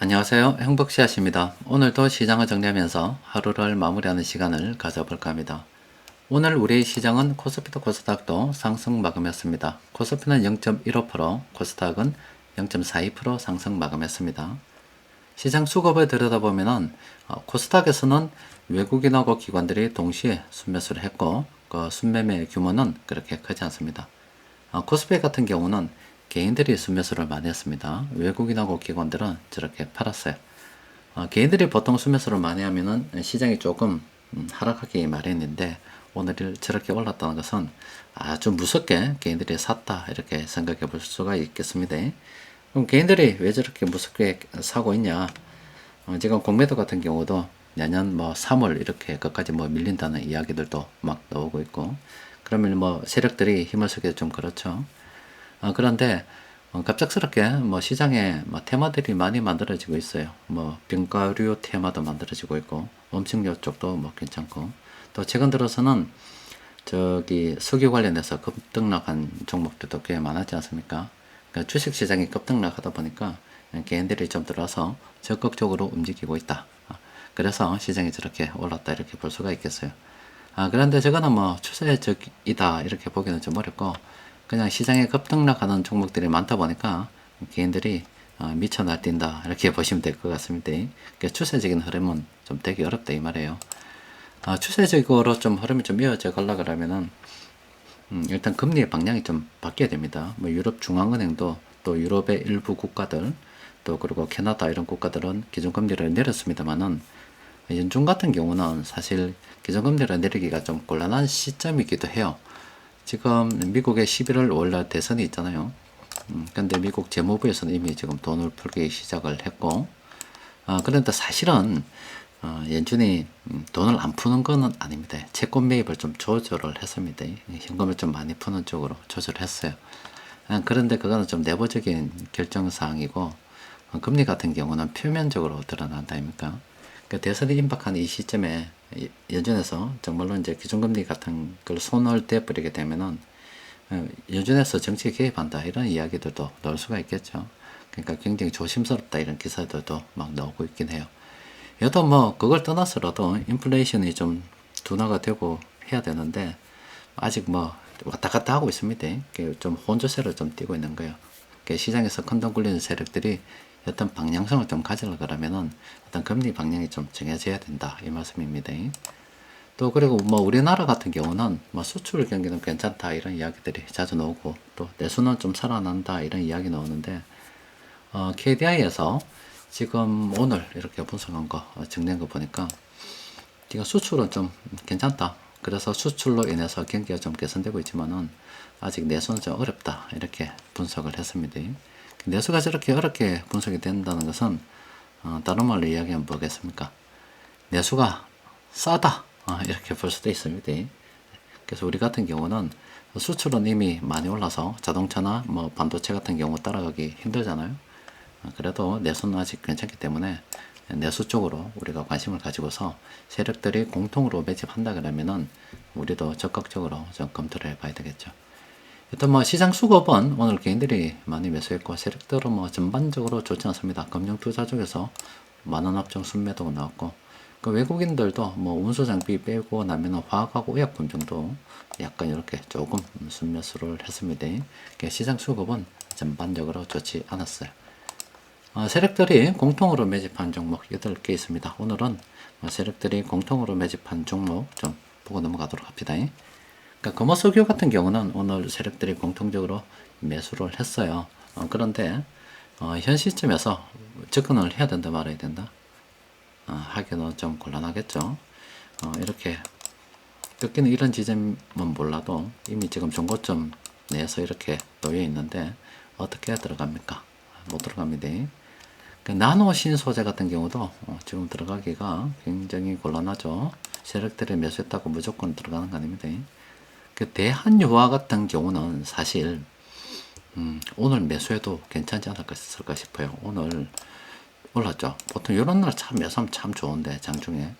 안녕하세요. 행복씨앗입니다. 오늘도 시장을 정리하면서 하루를 마무리하는 시간을 가져볼까 합니다. 오늘 우리 시장은 코스피도 코스닥도 상승 마감했습니다. 코스피는 0.15%, 코스닥은 0.42% 상승 마감했습니다. 시장 수급을 들여다보면은 어, 코스닥에서는 외국인하고 기관들이 동시에 순매수를 했고 그 순매매 규모는 그렇게 크지 않습니다. 어, 코스피 같은 경우는 개인들이 순매수를 많이 했습니다. 외국인하고 기관들은 저렇게 팔았어요. 어, 개인들이 보통 순매수를 많이 하면은 시장이 조금 음, 하락하기 마련인데 오늘 저렇게 올랐다는 것은 아주 무섭게 개인들이 샀다 이렇게 생각해 볼 수가 있겠습니다. 그럼 개인들이 왜 저렇게 무섭게 사고 있냐? 어, 지금 공매도 같은 경우도 내년 뭐 3월 이렇게 끝까지 뭐 밀린다는 이야기들도 막 나오고 있고 그러면 뭐 세력들이 힘을 쓰기 좀 그렇죠. 어, 그런데 어, 갑작스럽게 뭐 시장에 뭐 테마들이 많이 만들어지고 있어요. 뭐 빙가류 테마도 만들어지고 있고 음식료 쪽도 뭐 괜찮고 또 최근 들어서는 저기 석유 관련해서 급등락한 종목들도 꽤 많았지 않습니까? 그러니까 주식 시장이 급등락하다 보니까 개인들이 좀 들어서 적극적으로 움직이고 있다. 어, 그래서 시장이 저렇게 올랐다 이렇게 볼 수가 있겠어요. 아, 그런데 저거는 뭐 추세적이다 이렇게 보기는 좀 어렵고 그냥 시장에 급등락하는 종목들이 많다 보니까 개인들이 어, 미쳐 날뛴다 이렇게 보시면 될 것 같습니다. 그러니까 추세적인 흐름은 좀 되기 어렵다 이 말이에요. 아, 추세적으로 좀 흐름이 좀 이어져 가려 그러면은 음, 일단 금리의 방향이 좀 바뀌어야 됩니다. 뭐 유럽 중앙은행도 또 유럽의 일부 국가들 또 그리고 캐나다 이런 국가들은 기준금리를 내렸습니다만은 연준 같은 경우는 사실 기준금리를 내리기가 좀 곤란한 시점이기도 해요. 지금 미국의 11월 5일날 대선이 있잖아요. 음, 근데 미국 재무부에서는 이미 지금 돈을 풀기 시작을 했고, 아, 그런데 사실은 어, 연준이 음, 돈을 안 푸는 것은 아닙니다. 채권 매입을 좀 조절을 했습니다. 현금을 좀 많이 푸는 쪽으로 조절했어요. 아, 그런데 그거는 좀 내부적인 결정 사항이고 어, 금리 같은 경우는 표면적으로 드러난다 아닙니까? 그 대선이 임박한 이 시점에 연준에서 정말로 이제 기준금리 같은 걸 손을 떼버리게 되면은 어, 연준에서 정치에 개입한다 이런 이야기들도 나올 수가 있겠죠. 그러니까 굉장히 조심스럽다 이런 기사들도 막 나오고 있긴 해요. 여도 뭐 그걸 떠나서라도 인플레이션이 좀 둔화가 되고 해야 되는데 아직 뭐 왔다 갔다 하고 있습니다. 좀 혼조세를 좀 띄고 있는 거예요. 시장에서 큰돈 굴리는 세력들이 어떤 방향성을 좀 가지려 그러면은 어떤 금리 방향이 좀 정해져야 된다 이 말씀입니다. 또 그리고 뭐 우리나라 같은 경우는 뭐 수출 경기는 괜찮다 이런 이야기들이 자주 나오고 또 내수는 좀 살아난다 이런 이야기 나오는데 어, KDI에서 지금 오늘 이렇게 분석한 거 어, 정리한 거 보니까 지금 수출은 좀 괜찮다. 그래서 수출로 인해서 경기가 좀 개선되고 있지만은 아직 내수는 좀 어렵다 이렇게 분석을 했습니다. 내수가 저렇게 어렵게 분석이 된다는 것은 어, 다른 말로 이야기하면 뭐겠습니까? 내수가 싸다 어, 이렇게 볼 수도 있습니다. 그래서 우리 같은 경우는 수출은 이미 많이 올라서 자동차나 뭐 반도체 같은 경우 따라가기 힘들잖아요. 어, 그래도 내수는 아직 괜찮기 때문에 내수 쪽으로 우리가 관심을 가지고서 세력들이 공통으로 매집한다 그러면은 우리도 적극적으로 좀 검토를 해봐야 되겠죠. 일단 뭐 시장 수급은 오늘 개인들이 많이 매수했고 세력들은 뭐 전반적으로 좋지 않습니다. 금융투자 쪽에서 만원 합정 순매도가 나왔고 그 외국인들도 뭐 운수 장비 빼고 나면은 화학하고 의약품 정도 약간 이렇게 조금 순매수를 했습니다. 시장 수급은 전반적으로 좋지 않았어요. 어, 세력들이 공통으로 매집한 종목 8개 있습니다. 오늘은 세력들이 공통으로 매집한 종목 좀 보고 넘어가도록 합니다. 그러니까 금호석유 같은 경우는 오늘 세력들이 공통적으로 매수를 했어요. 어, 그런데 어, 현 시점에서 접근을 해야 된다 말아야 된다. 어, 하기는 좀 곤란하겠죠. 어, 이렇게 뜯기는 이런 지점은 몰라도 이미 지금 정고점 내에서 이렇게 놓여 있는데 어떻게 들어갑니까? 못 들어갑니다. 그 나노 신소재 같은 경우도 어, 지금 들어가기가 굉장히 곤란하죠. 세력들이 매수했다고 무조건 들어가는 거 아닙니다. 그 대한유화 같은 경우는 사실 음, 오늘 매수해도 괜찮지 않을까 싶어요. 오늘 올랐죠. 보통 이런 날 참 매수하면 참 좋은데 장중에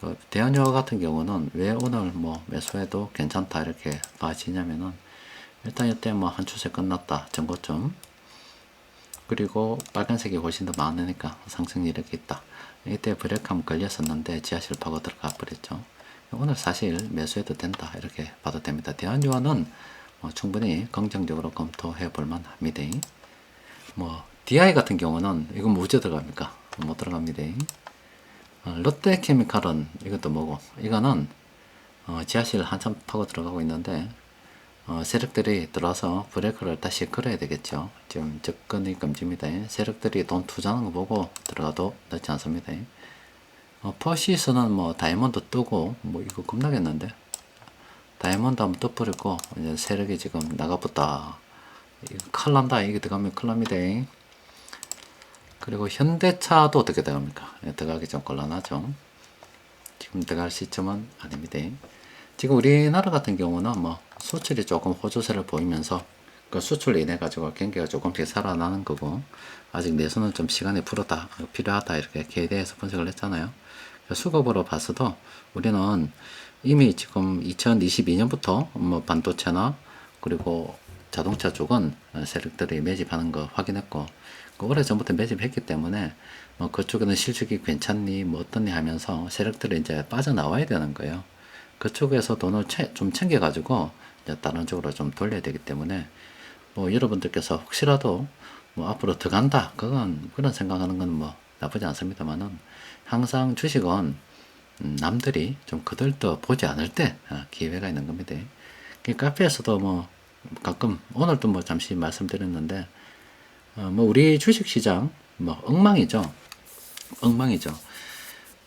그 대한유화 같은 경우는 왜 오늘 뭐 매수해도 괜찮다 이렇게 봐지냐면은 일단 이때 뭐 한 추세 끝났다 정고점 그리고 빨간색이 훨씬 더 많으니까 상승 이력이 있다. 이때 브레이크 한번 걸렸었는데 지하실 파고 들어가 버렸죠. 오늘 사실 매수해도 된다 이렇게 봐도 됩니다. 대한유한은 뭐 충분히 긍정적으로 검토해 볼 만합니다. 뭐 DI 같은 경우는 이건 무제 들어갑니까? 못 들어갑니다. 어, 롯데케미칼은 이것도 뭐고 이거는 어, 지하실 한참 파고 들어가고 있는데 어, 세력들이 들어와서 브레이크를 다시 걸어야 되겠죠. 지금 접근이 금지입니다. 세력들이 돈 투자하는 거 보고 들어가도 늦지 않습니다. 어, 퍼시스는 뭐 다이아몬드 뜨고 뭐 이거 겁나겠는데 다이아몬드 한번 떠버리고 이제 세력이 지금 나가붙다. 이거 큰일 난다. 이게 들어가면 납니다. 그리고 현대차도 어떻게 들어갑니까? 예, 들어가기 좀 곤란하죠. 지금 들어갈 시점은 아닙니다. 지금 우리나라 같은 경우는 뭐 수출이 조금 호조세를 보이면서 그 수출로 인해 가지고 경기가 조금씩 살아나는 거고 아직 내수는 좀 시간이 필요하다, 필요하다 이렇게 계대해서 분석을 했잖아요. 수급으로 봐서도 우리는 이미 지금 2022년부터 뭐 반도체나 그리고 자동차 쪽은 세력들이 매집하는 거 확인했고 그 오래 전부터 매집했기 때문에 뭐 그쪽에는 실적이 괜찮니 뭐 어떠니 하면서 세력들이 이제 빠져나와야 되는 거예요. 그쪽에서 돈을 채, 좀 챙겨가지고 이제 다른 쪽으로 좀 돌려야 되기 때문에 뭐 여러분들께서 혹시라도 뭐 앞으로 더 간다 그건 그런 생각하는 건 뭐 나쁘지 않습니다만은 항상 주식은 음, 남들이 좀 그들도 보지 않을 때 아, 기회가 있는 겁니다. 그 카페에서도 뭐 가끔 오늘도 뭐 잠시 말씀드렸는데 어, 뭐 우리 주식 시장 뭐 엉망이죠. 엉망이죠.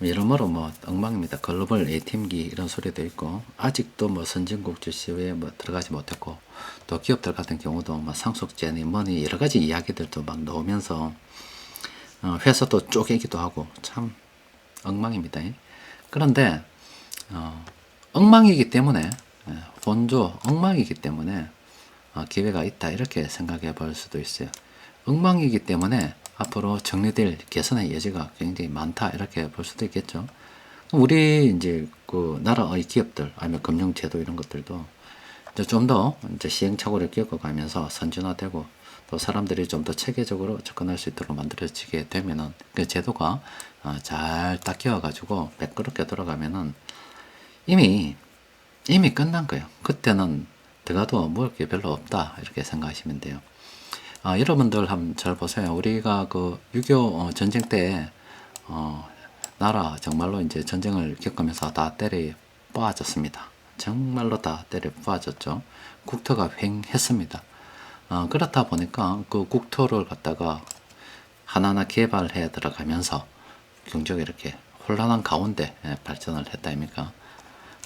여러모로 뭐 엉망입니다. 글로벌 ATM기 이런 소리도 있고 아직도 뭐 선진국 주식에 뭐 들어가지 못했고 또 기업들 같은 경우도 뭐 상속제니 뭐니 여러 가지 이야기들도 막 나오면서 어, 회사도 쪼개기도 하고 참 엉망입니다. 그런데 어, 엉망이기 때문에 예, 본조 엉망이기 때문에 어, 기회가 있다 이렇게 생각해 볼 수도 있어요. 엉망이기 때문에 앞으로 정리될 개선의 여지가 굉장히 많다 이렇게 볼 수도 있겠죠. 우리 이제 그 나라의 기업들 아니면 금융제도 이런 것들도 좀 더 이제 시행착오를 겪어가면서 선진화되고 또 사람들이 좀 더 체계적으로 접근할 수 있도록 만들어지게 되면은 그 제도가 어, 잘 닦여 가지고 매끄럽게 돌아가면은 이미 이미 끝난 거예요. 그때는 들어가도 먹을 게 별로 없다 이렇게 생각하시면 돼요. 아, 여러분들 한번 잘 보세요. 우리가 그6.25 전쟁 때, 어, 나라 정말로 이제 전쟁을 겪으면서 다 때려 빠졌습니다. 정말로 다 때려 빠졌죠. 국토가 횡했습니다. 어, 그렇다 보니까 그 국토를 갖다가 하나하나 개발해 들어가면서 경제가 이렇게 혼란한 가운데 예, 발전을 했다 아닙니까?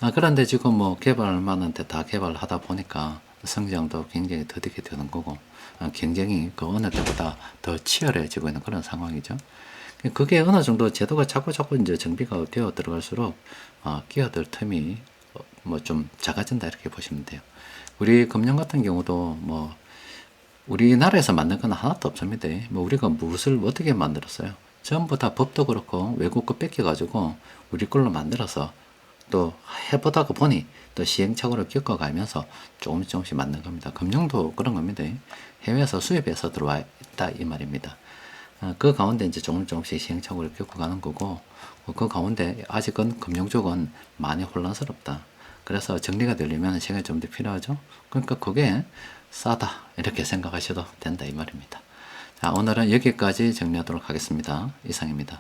아, 그런데 지금 뭐 개발할 만한 데 다 개발하다 보니까 성장도 굉장히 더디게 되는 거고 어, 경쟁이 그 어느 때보다 더 치열해지고 있는 그런 상황이죠. 그게 어느 정도 제도가 자꾸 자꾸 이제 정비가 되어 들어갈수록 어, 끼어들 틈이 어, 뭐좀 작아진다 이렇게 보시면 돼요. 우리 금융 같은 경우도 뭐 우리나라에서 만든 건 하나도 없습니다. 뭐 우리가 무엇을 어떻게 만들었어요? 전부 다 법도 그렇고 외국 거 뺏겨가지고 우리 걸로 만들어서 또 해보다가 보니 또 시행착오를 겪어가면서 조금씩 조금씩 만든 겁니다. 금융도 그런 겁니다. 해외에서 수입해서 들어와 있다 이 말입니다. 어, 그 가운데 이제 조금 조금씩 시행착오를 겪어가는 거고 어, 그 가운데 아직은 금융 쪽은 많이 혼란스럽다. 그래서 정리가 되려면 시간이 좀 더 필요하죠. 그러니까 그게 싸다 이렇게 생각하셔도 된다 이 말입니다. 자 오늘은 여기까지 정리하도록 하겠습니다. 이상입니다.